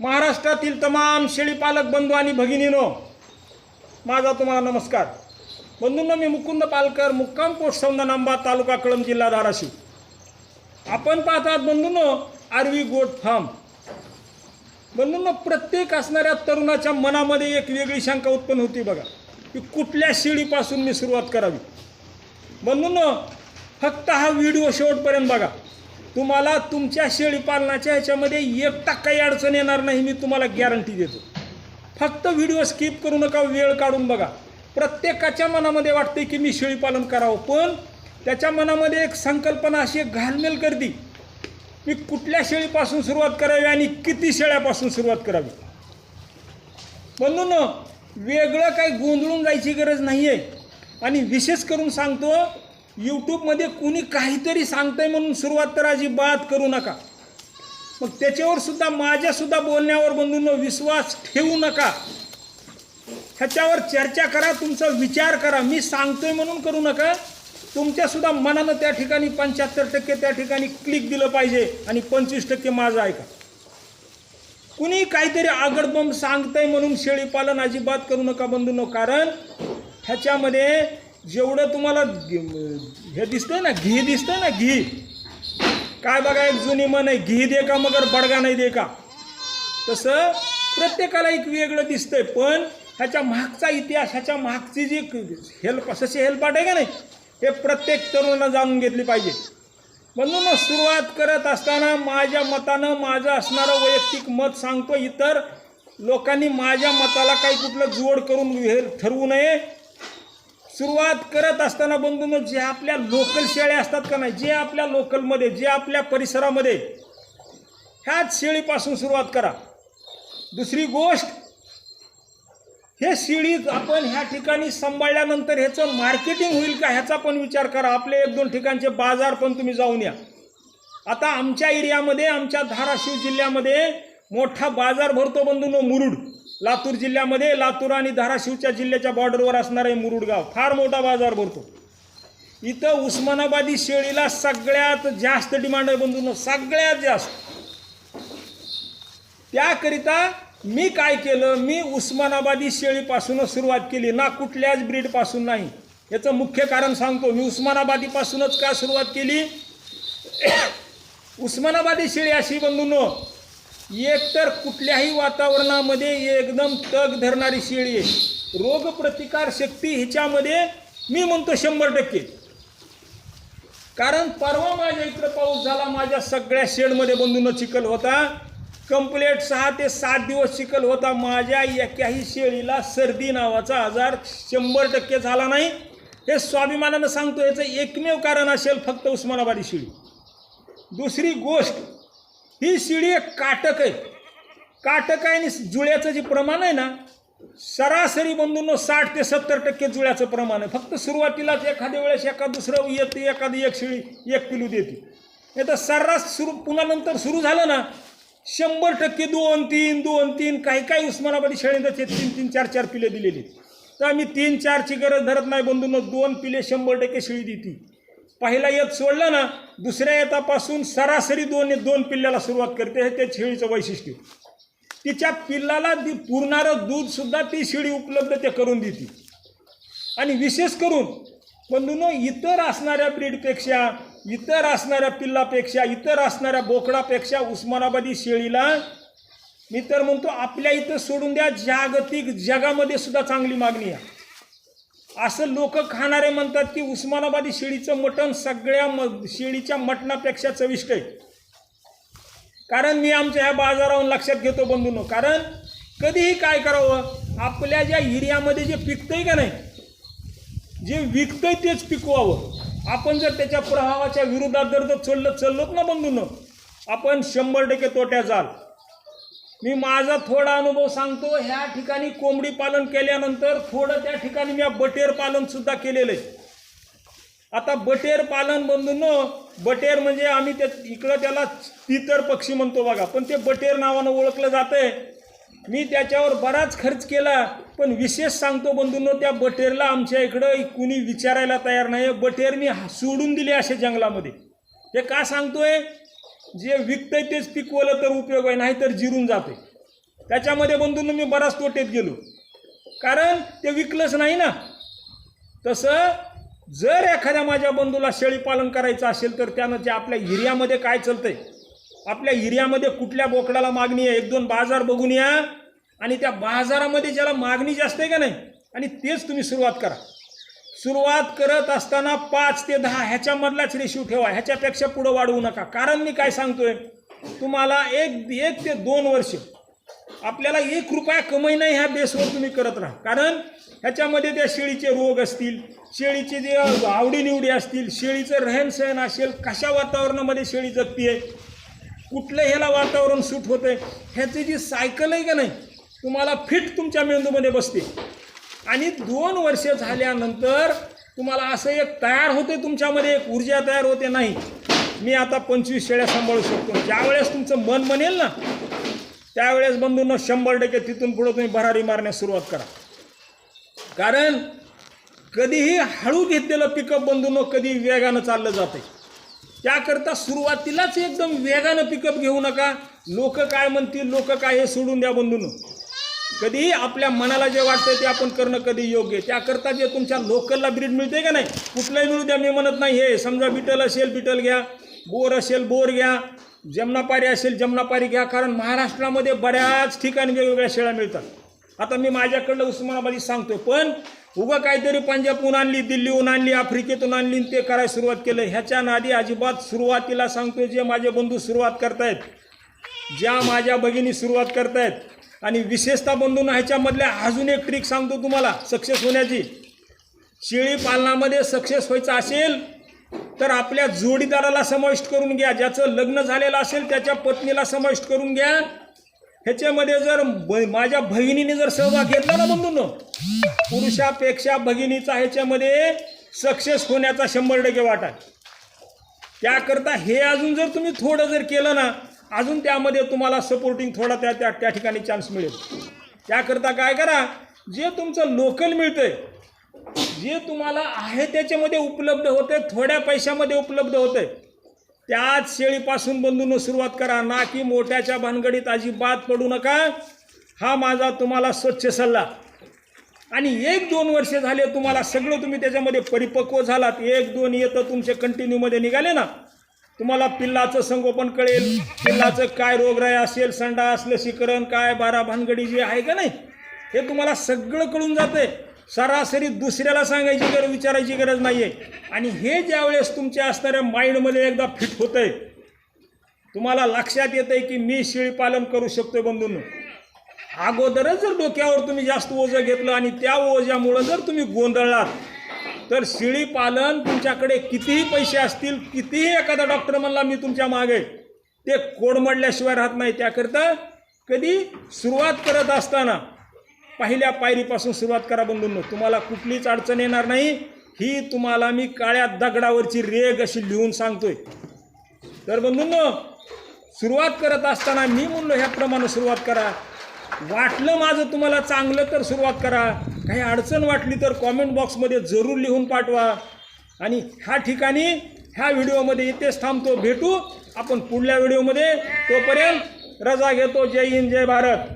महाराष्ट्रातील तमाम शेळीपालक बंधू आणि भगिनीनो माझा तुम्हाला नमस्कार. बंधूंनो मी मुकुंद पालकर मुक्काम पोस्ट सौंदा तालुका कळंब जिल्हा धाराशिव. आपण पाहतात बंधूंनो आरवी गोट फार्म. बंधूंनो प्रत्येक असणाऱ्या तरुणाच्या मनामध्ये एक वेगळी शंका उत्पन्न होती बघा की कुठल्या शेळीपासून मी सुरुवात करावी? बंधूंनो फक्त हा व्हिडिओ शेवटपर्यंत बघा. तुम्हाला तुमच्या शेळीपालनाच्या ह्याच्यामध्ये एक टक्काही अडचण येणार नाही मी तुम्हाला गॅरंटी देतो. फक्त व्हिडिओ स्किप करू नका वेळ काढून बघा. प्रत्येकाच्या मनामध्ये वाटते की मी शेळीपालन करावं पण त्याच्या मनामध्ये एक संकल्पना अशी घालमेल करते. मी कुठल्या शेळीपासून सुरुवात करावी आणि किती शेळ्यापासून सुरुवात करावी? म्हणून वेगळं काही गोंधळून जायची गरज नाही आहे आणि विशेष करून सांगतो यूट्यूबमध्ये कुणी काहीतरी सांगतंय म्हणून सुरुवात तर अजिबात करू नका. मग त्याच्यावर सुद्धा माझ्यासुद्धा बोलण्यावर बंधूंनो विश्वास ठेवू नका. ह्याच्यावर चर्चा करा तुमचा विचार करा. मी सांगतोय म्हणून करू नका. तुमच्यासुद्धा मनानं त्या ठिकाणी पंच्याहत्तर टक्के त्या ठिकाणी क्लिक दिलं पाहिजे आणि पंचवीस टक्के माझं ऐका. कुणी काहीतरी आगडबंब सांगतंय म्हणून शेळीपालन अजिबात करू नका बंधूंनो कारण ह्याच्यामध्ये जेवढं तुम्हाला हे दिसतंय ना घी दिसतंय ना घी. काय बघा एक जुनी मन आहे घी दे का मगर बडगा नाही दे का? तसं प्रत्येकाला एक वेगळं दिसतंय पण ह्याच्या मागचा इतिहास ह्याच्या मागची जी हेल्प सशी हेल्पाट आहे का नाही हे प्रत्येक तरुणांना जाणून घेतली पाहिजे. म्हणून सुरुवात करत असताना माझ्या मतानं माझं असणारं वैयक्तिक मत सांगतो इतर लोकांनी माझ्या मताला काही कुठलं जोड करून हे ठरवू नये. सुरुवात करत असताना बंधूंनो जे आपल्या लोकल शेळ्या असतात का नाही जे आपल्या लोकलमध्ये जे आपल्या परिसरामध्ये ह्याच शेळीपासून सुरुवात करा. दुसरी गोष्ट हे शेळी आपण ह्या ठिकाणी सांभाळल्यानंतर ह्याचं मार्केटिंग होईल का ह्याचा पण विचार करा. आपले एक दोन ठिकाणचे बाजार पण तुम्ही जाऊन या. आता आमच्या एरियामध्ये आमच्या धाराशिव जिल्ह्यामध्ये मोठा बाजार भरतो बंधूंनो मुरुड. लातूर जिल्ह्यामध्ये लातूर आणि धाराशिवच्या जिल्ह्याच्या बॉर्डरवर असणारे मुरुडगाव. मुरुड गाव फार मोठा बाजार भरतो. इथं उस्मानाबादी शेळीला सगळ्यात जास्त डिमांड आहे बंधून सगळ्यात जास्त. त्याकरिता मी काय केलं मी उस्मानाबादी शेळीपासूनच सुरुवात केली ना कुठल्याच ब्रीडपासून नाही. याचं मुख्य कारण सांगतो मी उस्मानाबादीपासूनच का सुरुवात केली? उस्मानाबादी शेळी अशी बंधून एकतर कुठल्याही वातावरणामध्ये एकदम तग धरणारी शेळी आहे. रोगप्रतिकार शक्ती ह्याच्यामध्ये मी म्हणतो शंभर टक्के. कारण परवा माझ्या इकडं पाऊस झाला माझ्या सगळ्या शेडमध्ये बंधून चिखल होता. कंप्लेट सहा ते सात दिवस चिखल होता. माझ्या एकाही शेळीला सर्दी नावाचा आजार शंभर टक्के झाला नाही. हे स्वाभिमानानं सांगतो याचं एकमेव कारण असेल फक्त उस्मानाबादी शेळी. दुसरी गोष्ट ही शिडी एक काटक आहे. काटक आहे आणि जुळ्याचं जे प्रमाण आहे ना सरासरी बंधूंनो साठ ते सत्तर टक्के जुळ्याचं प्रमाण आहे. फक्त सुरुवातीलाच एखाद्या वेळेस एका दुसरं येते एखादी एक शिळी एक पिलू देते. नाही तर सर्रास सुरू पुन्हा नंतर सुरू झालं ना शंभर टक्के दोन तीन दोन तीन काही काही उस्मानाबादी शेळीनं ते तीन तीन चार चार पिले दिलेली तर आम्ही तीन चारची गरज धरत नाही बंधूंनो दोन पिले शंभर टक्के शिळी देते पहिला येत सोडलं ना दुसऱ्या येतापासून सरासरी दोन दोन पिल्ल्याला सुरुवात करते. हे ते शेळीचं वैशिष्ट्य. तिच्या पिल्लाला दि पुरणारं दूधसुद्धा ती शेळी उपलब्ध ते करून देते. आणि विशेष करून बंधूनो इतर असणाऱ्या ब्रीडपेक्षा इतर असणाऱ्या पिल्लापेक्षा इतर असणाऱ्या बोकडापेक्षा उस्मानाबादी शेळीला मी तर म्हणतो आपल्या इथं सोडून द्या जागतिक जगामध्ये सुद्धा चांगली मागणी आहे. असं लोक खाणारे म्हणतात की उस्मानाबादी शेळीचं मटण सगळ्या म शेळीच्या मटणापेक्षा चविष्ट आहे. कारण मी आमच्या ह्या बाजारावरून लक्षात घेतो बंधून कारण कधीही काय करावं आपल्या ज्या एरियामध्ये जे पिकतंय का नाही जे विकतंय तेच पिकवावं. आपण जर त्याच्या प्रभावाच्या विरोधात जर जर चललोत ना बंधूनं आपण शंभर टक्के तोट्या जाल. मी माझा थोडा अनुभव सांगतो ह्या ठिकाणी कोंबडी पालन केल्यानंतर थोडं त्या ठिकाणी मी बटेर पालन सुद्धा केलेलं आहे. आता बटेर पालन बंधूंनो बटेर म्हणजे आम्ही त्या इकडं त्याला तितर पक्षी म्हणतो बघा पण ते बटेर नावानं ओळखलं जातंय. मी त्याच्यावर बराच खर्च केला पण विशेष सांगतो बंधूंनो त्या बटेरला आमच्या इकडं कुणी विचारायला तयार नाही बटेर मी सोडून दिले असे जंगलामध्ये. हे का सांगतोय? जे विकतंय तेच पिकवलं तर उपयोग आहे नाही तर जिरून जाते. त्याच्यामध्ये बंधून मी बराच तोटेत गेलो. कारण ते विकलंच नाही ना. तसं जर एखाद्या माझ्या बंधूला शेळी पालन करायचं असेल तर त्यानं जे आपल्या एरियामध्ये काय चालतंय? आपल्या एरियामध्ये कुठल्या बोकडाला मागणी आहे? एक दोन बाजार बघून या. आणि त्या बाजारामध्ये ज्याला मागणी जास्त आहे का नाही? आणि तेच तुम्ही सुरुवात करा. सुरुवात करत असताना पाच ते दहा ह्याच्यामधलाच रेशिओ ठेवा. ह्याच्यापेक्षा पुढं वाढवू नका. कारण मी काय सांगतोय? तुम्हाला एक एक ते दोन वर्ष. आपल्याला एक रुपया कमाई नाही ह्या बेसवर तुम्ही करत राहा. कारण ह्याच्यामध्ये त्या शेळीचे रोग असतील शेळीचे जे आवडीनिवडी असतील शेळीचं रहनसहन असेल कशा वातावरणामध्ये शेळी जगतीये कुठलं ह्याला वातावरण सूट होतंय ह्याची जी सायकल आहे का नाही तुम्हाला फिट तुमच्या मेंदूमध्ये बसते. आणि दोन वर्ष झाल्यानंतर तुम्हाला असं एक तयार होते तुमच्यामध्ये एक ऊर्जा तयार होते नाही. मी आता पंचवीस शेळ्या सांभाळू शकतो. ज्यावेळेस तुमचं मन म्हणेल ना त्यावेळेस बंधूंनो शंभर टक्के तिथून पुढं तुम्ही भरारी मारण्यास सुरुवात करा. कारण कधीही हळू घेतलेलं पिकअप बंधूंनो कधी वेगानं चाललं जाते त्याकरता सुरुवातीलाच एकदम वेगानं पिकअप घेऊ नका. लोक काय म्हणतील लोक काय हे सोडून द्या बंधूंनो. कधीही आपल्या मनाला जे वाटतं ते आपण करणं कधी योग्य त्याकरता जे तुमच्या लोकलला ब्रीड मिळते का नाही कुठलंही मिळू द्या मी म्हणत नाही हे समजा बिटल असेल बिटल घ्या बोर असेल बोर घ्या जमनापारी असेल जमनापारी घ्या कारण महाराष्ट्रामध्ये बऱ्याच ठिकाणी वेगवेगळ्या शेळ्या मिळतात. आता मी माझ्याकडलं उस्मानाबादी सांगतो पण उगं काहीतरी पंजाबहून आणली दिल्लीहून आणली आफ्रिकेतून आणली आणि ते करायला सुरुवात केलं. ह्याच्या नादी अजिबात सुरुवातीला सांगतोय जे माझे बंधू सुरुवात करतायत ज्या माझ्या भगिनी सुरुवात करतायत आणि विशेषतः बंधून ह्याच्यामधल्या अजून एक ट्रिक सांगतो तुम्हाला. सक्सेस होण्याची. शेळी पालनामध्ये सक्सेस व्हायचं असेल तर आपल्या जोडीदाराला समाविष्ट करून घ्या. ज्याचं लग्न झालेलं असेल त्याच्या पत्नीला समाविष्ट करून घ्या. ह्याच्यामध्ये जर माझ्या भगिनीने जर सहभाग घेतला ना बंधून पुरुषापेक्षा भगिनीचा ह्याच्यामध्ये सक्सेस होण्याचा शंभर टक्के वाटा. त्याकरता हे अजून जर तुम्ही थोडं जर केलं ना अजून त्यामध्ये तुम्हाला सपोर्टिंग थोडा त्या त्या त्या ठिकाणी चान्स मिळेल. त्याकरता काय करा जे तुमचं लोकल मिळतंय जे तुम्हाला आहे त्याच्यामध्ये उपलब्ध होते थोड्या पैशामध्ये उपलब्ध होते त्याच शेळीपासून बंधून सुरुवात करा. ना की मोठ्याच्या भानगडीत अजिबात पडू नका. हा माझा तुम्हाला स्वच्छ सल्ला. आणि एक दोन वर्ष झाले तुम्हाला सगळं तुम्ही त्याच्यामध्ये परिपक्व झालात. एक दोन येतं तुमचे कंटिन्यूमध्ये निघाले ना. तुम्हाला पिल्लाचं संगोपन कळेल. पिल्लाचं काय रोगराई असेल संडास लसीकरण काय बारा भानगडी जे आहे का नाही हे तुम्हाला सगळं कळून जाते सरासरी दुसऱ्याला सांगायची गरज विचारायची गरज नाही आहे आणि हे ज्यावेळेस तुमच्या असणाऱ्या माइंडमध्ये एकदा फिट होतंय तुम्हाला लक्षात येतं आहे की मी शेळीपालन करू शकतो बंधून. अगोदरच जर डोक्यावर तुम्ही जास्त ओझं घेतलं आणि त्या ओझ्यामुळं जर तुम्ही गोंधळलात तर शिळी पालन तुमच्याकडे कितीही पैसे असतील कितीही एखादा डॉक्टर म्हणला मी तुमच्या मागे ते कोडमडल्याशिवाय राहत नाही. त्याकरिता कधी सुरुवात करत असताना पहिल्या पायरीपासून सुरुवात करा बंधूंनो. तुम्हाला कुठलीच अडचण येणार नाही. ही तुम्हाला मी काळ्या दगडावरची रेग अशी लिहून सांगतोय. तर बंधूंनो सुरुवात करत असताना मी म्हणलो ह्याप्रमाणे सुरुवात करा. वाटलं माझं तुम्हाला चांगलं तर सुरुवात करा. काही अडचण वाटली तर कॉमेंट बॉक्समध्ये जरूर लिहून पाठवा. आणि ह्या ठिकाणी ह्या व्हिडिओमध्ये इथेच थांबतो. भेटू आपण पुढल्या व्हिडिओमध्ये. तोपर्यंत रजा घेतो. जय हिंद जय भारत.